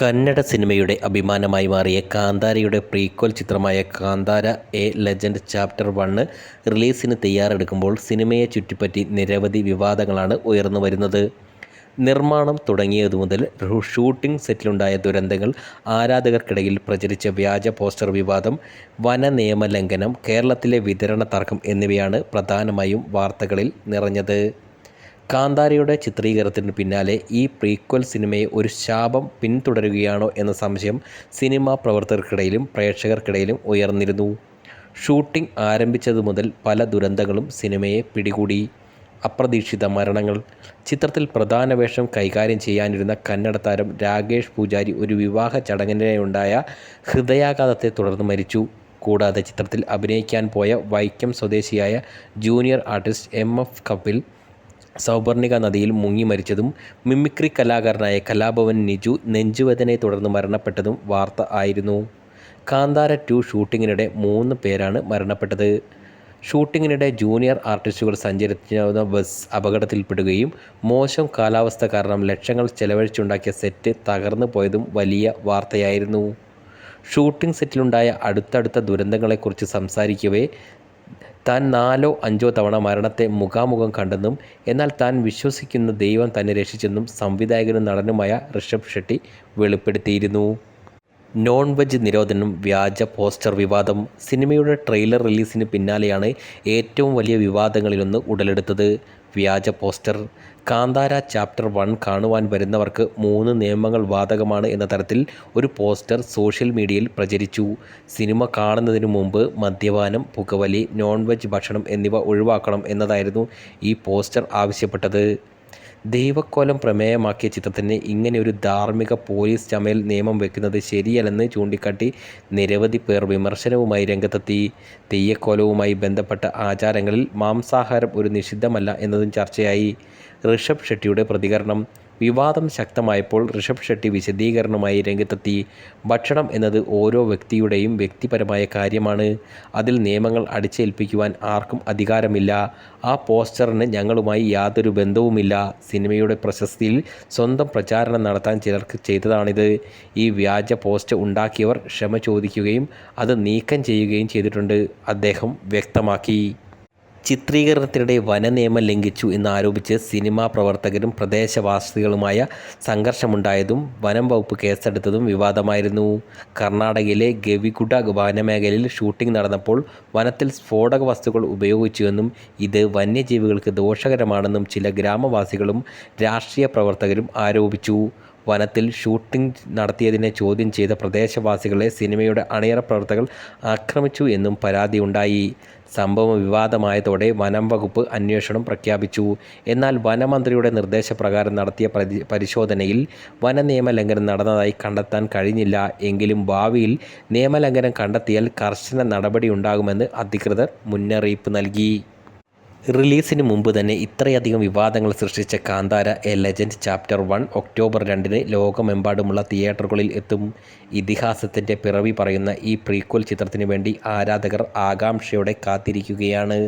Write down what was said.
കന്നഡ സിനിമയുടെ അഭിമാനമായി മാറിയ കാന്താരയുടെ പ്രീക്വൽ ചിത്രമായ Kantara A legend chapter one റിലീസിന് തയ്യാറെടുക്കുമ്പോൾ സിനിമയെ ചുറ്റിപ്പറ്റി നിരവധി വിവാദങ്ങളാണ് ഉയർന്നു വരുന്നത്. നിർമ്മാണം തുടങ്ങിയതു മുതൽ ഷൂട്ടിംഗ് സെറ്റിലുണ്ടായ ദുരന്തങ്ങൾ ആരാധകർക്കിടയിൽ പ്രചരിച്ച വ്യാജ പോസ്റ്റർ വിവാദം വന നിയമ ലംഘനം കേരളത്തിലെ വിതരണ തർക്കം എന്നിവയാണ് പ്രധാനമായും വാർത്തകളിൽ നിറഞ്ഞത്. കാന്താരയുടെ ചിത്രീകരണത്തിന് പിന്നാലെ ഈ പ്രീക്വൽ സിനിമയെ ഒരു ശാപം പിന്തുടരുകയാണോ എന്ന സംശയം സിനിമാ പ്രവർത്തകർക്കിടയിലും പ്രേക്ഷകർക്കിടയിലും ഉയർന്നിരുന്നു. ഷൂട്ടിംഗ് ആരംഭിച്ചതു മുതൽ പല ദുരന്തങ്ങളും സിനിമയെ പിടികൂടി. അപ്രതീക്ഷിത മരണങ്ങൾ. ചിത്രത്തിൽ പ്രധാന വേഷം കൈകാര്യം ചെയ്യാനിരുന്ന കന്നഡ താരം രാകേഷ് പൂജാരി ഒരു വിവാഹ ചടങ്ങിനിടെയുണ്ടായ ഹൃദയാഘാതത്തെ തുടർന്ന് മരിച്ചു. കൂടാതെ ചിത്രത്തിൽ അഭിനയിക്കാൻ പോയ വൈക്കം സ്വദേശിയായ junior artist M F Kapil Souparnika നദിയിൽ മുങ്ങി മരിച്ചതും മിമിക്രി കലാകാരനായ കലാഭവൻ നിജു നെഞ്ചുവേദനയെ തുടർന്ന് മരണപ്പെട്ടതും വാർത്ത ആയിരുന്നു. കാന്താര ടു ഷൂട്ടിങ്ങിനിടെ മൂന്ന് പേരാണ് മരണപ്പെട്ടത്. ഷൂട്ടിങ്ങിനിടെ ജൂനിയർ ആർട്ടിസ്റ്റുകൾ സഞ്ചരിച്ചിരുന്ന ബസ് അപകടത്തിൽപ്പെടുകയും മോശം കാലാവസ്ഥ കാരണം ലക്ഷങ്ങൾ ചെലവഴിച്ചുണ്ടാക്കിയ സെറ്റ് തകർന്നു പോയതും വലിയ വാർത്തയായിരുന്നു. ഷൂട്ടിംഗ് സെറ്റിലുണ്ടായ അടുത്തടുത്ത ദുരന്തങ്ങളെക്കുറിച്ച് സംസാരിക്കവേ താൻ നാലോ അഞ്ചോ തവണ മരണത്തെ മുഖാമുഖം കണ്ടെന്നും എന്നാൽ താൻ വിശ്വസിക്കുന്ന ദൈവം തന്നെ രക്ഷിച്ചെന്നും സംവിധായകനും നടനുമായ ഋഷഭ് ഷെട്ടി വെളിപ്പെടുത്തിയിരുന്നു. നോൺ വെജ് നിരോധനം വ്യാജ പോസ്റ്റർ വിവാദം സിനിമയുടെ ട്രെയിലർ റിലീസിന് പിന്നാലെയാണ് ഏറ്റവും വലിയ വിവാദങ്ങളിലൊന്ന് ഉടലെടുത്തത്. വ്യാജ പോസ്റ്റർ. കാന്താര ചാപ്റ്റർ വൺ കാണുവാൻ വരുന്നവർക്ക് മൂന്ന് നിയമങ്ങൾ ബാധകമാണ് എന്ന തരത്തിൽ ഒരു പോസ്റ്റർ സോഷ്യൽ മീഡിയയിൽ പ്രചരിച്ചു. സിനിമ കാണുന്നതിന് മുമ്പ് മദ്യപാനം പുകവലി നോൺ വെജ് ഭക്ഷണം എന്നിവ ഒഴിവാക്കണം എന്നതായിരുന്നു ഈ പോസ്റ്റർ ആവശ്യപ്പെട്ടത്. ദൈവക്കോലം പ്രമേയമാക്കിയ ചിത്രത്തിന് ഇങ്ങനെ ഒരു ധാർമ്മിക പോലീസ് ചമയൽ നിയമം വെക്കുന്നത് ശരിയല്ലെന്ന് ചൂണ്ടിക്കാട്ടി നിരവധി പേർ വിമർശനവുമായി രംഗത്തെത്തി. തെയ്യക്കോലവുമായി ബന്ധപ്പെട്ട ആചാരങ്ങളിൽ മാംസാഹാരം ഒരു നിഷിദ്ധമല്ല എന്നതും ചർച്ചയായി. ഋഷഭ് ഷെട്ടിയുടെ പ്രതികരണം വിവാദം ശക്തമായപ്പോൾ ഋഷഭ് ഷെട്ടി വിശദീകരണവുമായി രംഗത്തെത്തി. ഭക്ഷണം എന്നത് ഓരോ വ്യക്തിയുടെയും വ്യക്തിപരമായ കാര്യമാണ്. അതിൽ നിയമങ്ങൾ അടിച്ചേൽപ്പിക്കുവാൻ ആർക്കും അധികാരമില്ല. ആ പോസ്റ്ററിന് ഞങ്ങളുമായി യാതൊരു ബന്ധവുമില്ല. സിനിമയുടെ പ്രശസ്തിയിൽ സ്വന്തം പ്രചാരണം നടത്താൻ ചിലർക്ക് ചെയ്തതാണിത്. ഈ വ്യാജ പോസ്റ്റ് ഉണ്ടാക്കിയവർ ക്ഷമ ചോദിക്കുകയും അത് നീക്കം ചെയ്യുകയും ചെയ്തിട്ടുണ്ട്. അദ്ദേഹം വ്യക്തമാക്കി. ചിത്രീകരണത്തിനിടെ വനനിയമം ലംഘിച്ചു എന്നാരോപിച്ച് സിനിമാ പ്രവർത്തകരും പ്രദേശവാസികളുമായ സംഘർഷമുണ്ടായതും വനം വകുപ്പ് കേസെടുത്തതും വിവാദമായിരുന്നു. കർണാടകയിലെ ഗവികുട വനമേഖലയിൽ ഷൂട്ടിംഗ് നടന്നപ്പോൾ വനത്തിൽ സ്ഫോടക വസ്തുക്കൾ ഉപയോഗിച്ചുവെന്നും ഇത് വന്യജീവികൾക്ക് ദോഷകരമാണെന്നും ചില ഗ്രാമവാസികളും രാഷ്ട്രീയ പ്രവർത്തകരും ആരോപിച്ചു. വനത്തിൽ ഷൂട്ടിംഗ് നടത്തിയതിനെ ചോദ്യം ചെയ്ത പ്രദേശവാസികളെ സിനിമയുടെ അണിയറ പ്രവർത്തകർ ആക്രമിച്ചു എന്നും പരാതിയുണ്ടായി. സംഭവം വിവാദമായതോടെ വനം വകുപ്പ് അന്വേഷണം പ്രഖ്യാപിച്ചു. എന്നാൽ വനമന്ത്രിയുടെ നിർദ്ദേശപ്രകാരം നടത്തിയ പരിശോധനയിൽ വനനിയമ ലംഘനം നടന്നതായി കണ്ടെത്താൻ കഴിഞ്ഞില്ല. എങ്കിലും ഭാവിയിൽ നിയമലംഘനം കണ്ടെത്തിയാൽ കർശന നടപടിയുണ്ടാകുമെന്ന് അധികൃതർ മുന്നറിയിപ്പ് നൽകി. റിലീസിന് മുമ്പ് തന്നെ ഇത്രയധികം വിവാദങ്ങൾ സൃഷ്ടിച്ച Kantara A legend chapter one October രണ്ടിന് ലോകമെമ്പാടുമുള്ള തിയേറ്ററുകളിൽ എത്തും. ഇതിഹാസത്തിന്റെ പിറവി പറയുന്ന ഈ പ്രീക്വൽ ചിത്രത്തിനു വേണ്ടി ആരാധകർ ആകാംക്ഷയോടെ കാത്തിരിക്കുകയാണ്.